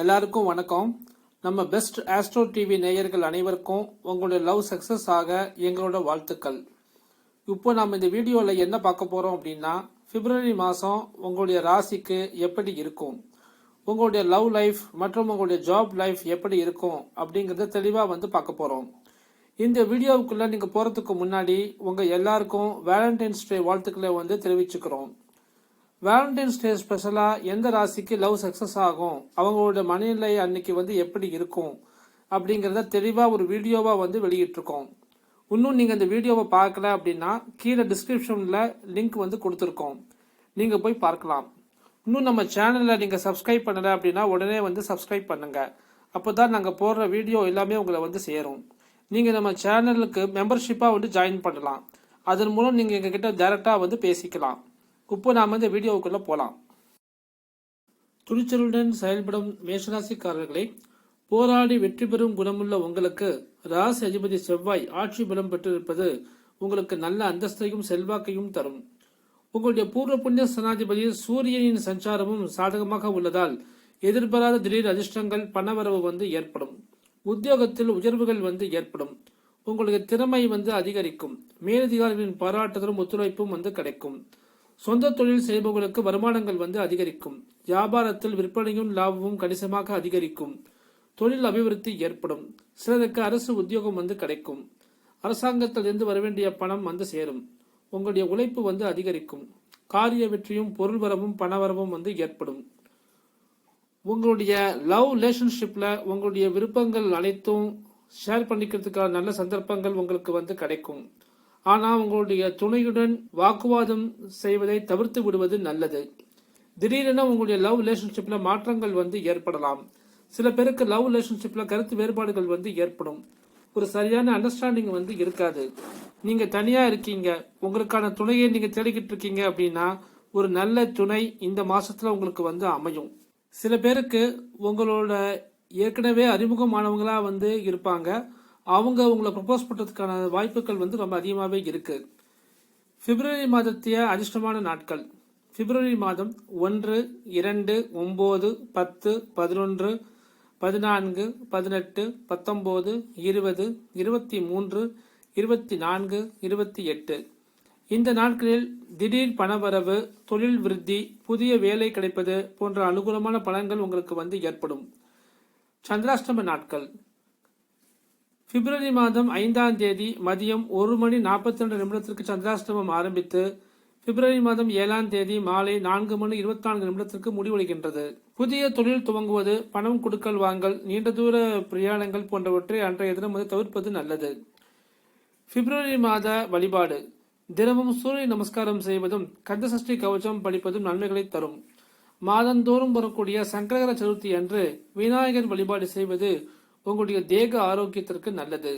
எல்லாருக்கும் வணக்கம். நம்ம பெஸ்ட் ஆஸ்ட்ரோ டிவி நேயர்கள் அனைவருக்கும் உங்களுடைய லவ் சக்ஸஸ் ஆக எங்களோட வாழ்த்துக்கள். இப்போ நம்ம இந்த வீடியோவில் என்ன பார்க்க போகிறோம் அப்படின்னா பிப்ரவரி மாதம் உங்களுடைய ராசிக்கு எப்படி இருக்கும்? உங்களுடைய லவ் லைஃப் மற்றும் உங்களுடைய ஜாப் லைஃப் எப்படி இருக்கும் அப்படிங்கிறத தெளிவாக வந்து பார்க்க போகிறோம் இந்த வீடியோவுக்குள்ளே நீங்கள் போகிறதுக்கு முன்னாடி உங்கள் எல்லாருக்கும் வேலண்டைன்ஸ் டே வாழ்த்துக்களை வந்து தெரிவிச்சுக்கிறோம். வேலண்டைன்ஸ் டே ஸ்பெஷலாக எந்த ராசிக்கு லவ் சக்ஸஸ் ஆகும்? அவங்களோட மனநிலை அன்னைக்கு வந்து எப்படி இருக்கும்? அப்படிங்கிறத தெளிவாக ஒரு வீடியோவாக வந்து வெளியிட்டிருக்கோம். இன்னும் நீங்கள் இந்த வீடியோவை பார்க்கல அப்படின்னா கீழே டிஸ்கிரிப்ஷனில் லிங்க் வந்து கொடுத்துருக்கோம். நீங்கள் போய் பார்க்கலாம். இன்னும் நம்ம சேனலில் நீங்கள் சப்ஸ்கிரைப் பண்ணலை அப்படின்னா உடனே வந்து சப்ஸ்கிரைப் பண்ணுங்கள் அப்போ தான் நாங்கள் போடுற வீடியோ எல்லாமே உங்களை வந்து சேரும். நீங்கள் நம்ம சேனலுக்கு மெம்பர்ஷிப்பாக வந்து ஜாயின் பண்ணலாம். அதன் மூலம் நீங்கள் எங்ககிட்ட டேரெக்டாக வந்து பேசிக்கலாம். இப்போ நாம் இந்த வீடியோவுக்குள்ளே போகலாம் துணிச்சலுடன் செயல்படும் மேஷராசிக்காரர்களை போராடி வெற்றி பெறும் குணமுள்ள உங்களுக்கு ராசி அதிபதி செவ்வாய் ஆட்சி பலம் பெற்றிருப்பது உங்களுக்கு நல்ல அந்தஸ்தையும் செல்வாக்கையும் தரும். உங்களுடைய பூர்வ புண்ணிய சனாதிபதி சூரியனின் சஞ்சாரமும் சாதகமாக உள்ளதால் எதிர்பாராத திடீர் அதிர்ஷ்டங்கள் பணவரவு வந்து ஏற்படும். உத்தியோகத்தில் உயர்வுகள் வந்து ஏற்படும். உங்களுடைய திறமை வந்து அதிகரிக்கும். மேலதிகாரிகளின் பாராட்டுதலும் ஒத்துழைப்பும் வந்து கிடைக்கும். சொந்த தொழில் செய்பவர்களுக்கு வருமானங்கள் வந்து அதிகரிக்கும். வியாபாரத்தில் விற்பனையும் லாபமும் கணிசமாக அதிகரிக்கும். தொழில் அபிவிருத்தி ஏற்படும். சிலருக்கு அரசு உத்தியோகம் வந்து கிடைக்கும். அரசாங்கத்திலிருந்து வரவேண்டிய பணம் வந்து சேரும். உங்களுடைய உழைப்பு வந்து அதிகரிக்கும். காரிய வெற்றியும் பொருள் வரவும் பணவரவும் வந்து ஏற்படும். உங்களுடைய லவ் ரிலேஷன்ஷிப்பில் உங்களுடைய விருப்பங்கள் அனைத்தும் ஷேர் பண்ணிக்கிறதுக்கான நல்ல சந்தர்ப்பங்கள் உங்களுக்கு வந்து கிடைக்கும். ஆனால் உங்களுடைய துணையுடன் வாக்குவாதம் செய்வதை தவிர்த்து விடுவது நல்லது. திடீரென உங்களுடைய லவ் ரிலேஷன்ஷிப்பில் மாற்றங்கள் வந்து ஏற்படலாம். சில பேருக்கு லவ் ரிலேஷன்ஷிப்பில் கருத்து வேறுபாடுகள் வந்து ஏற்படும். ஒரு சரியான அண்டர்ஸ்டாண்டிங் வந்து இருக்காது. நீங்கள் தனியாக இருக்கீங்க. உங்களுக்கான துணையை நீங்கள் தேடிக்கிட்டு இருக்கீங்க அப்படின்னா ஒரு நல்ல துணை இந்த மாதத்தில் உங்களுக்கு வந்து அமையும். சில பேருக்கு உங்களோட ஏற்கனவே அறிமுகமானவங்களாக வந்து இருப்பாங்க. அவங்க உங்களை ப்ரப்போஸ் பண்ணுறதுக்கான வாய்ப்புகள் வந்து ரொம்ப அதிகமாகவே இருக்கு. பிப்ரவரி மாதத்திய அதிர்ஷ்டமான நாட்கள். பிப்ரவரி மாதம் ஒன்று இரண்டு ஒம்பது பத்து பதினொன்று பதினான்கு பதினெட்டு பத்தொம்போது இருபது இருபத்தி மூன்று இருபத்தி நான்கு இருபத்தி எட்டு இந்த நாட்களில் திடீர் பணவரவு தொழில் விருத்தி புதிய வேலை கிடைப்பது போன்ற அனுகூலமான பலன்கள் உங்களுக்கு வந்து ஏற்படும். சந்திராஷ்டம நாட்கள். பிப்ரவரி மாதம் ஐந்தாம் தேதி மதியம் ஒரு மணி நாற்பத்தி ரெண்டு நிமிடத்திற்கு சந்திராஷ்டமம் ஆரம்பித்து பிப்ரவரி மாதம் ஏழாம் தேதி மாலை நான்கு மணி இருபத்தி நான்கு நிமிடத்திற்கு முடிவடைகின்றது. புதிய தொழில் துவங்குவது பணம் கொடுக்கல் வாங்கல் நீண்ட தூர பிரயாணங்கள் போன்றவற்றை அன்றைய தினம் வந்து தவிர்ப்பது நல்லது. பிப்ரவரி மாத வழிபாடு. தினமும் சூரிய நமஸ்காரம் செய்வதும் கந்தசஷ்டி கவச்சம் படிப்பதும் நன்மைகளை தரும். மாதந்தோறும் வரக்கூடிய சங்கரகர சதுர்த்தி அன்று விநாயகர் வழிபாடு செய்வது உங்களுடைய தேக ஆரோக்கியத்திற்கு நல்லது.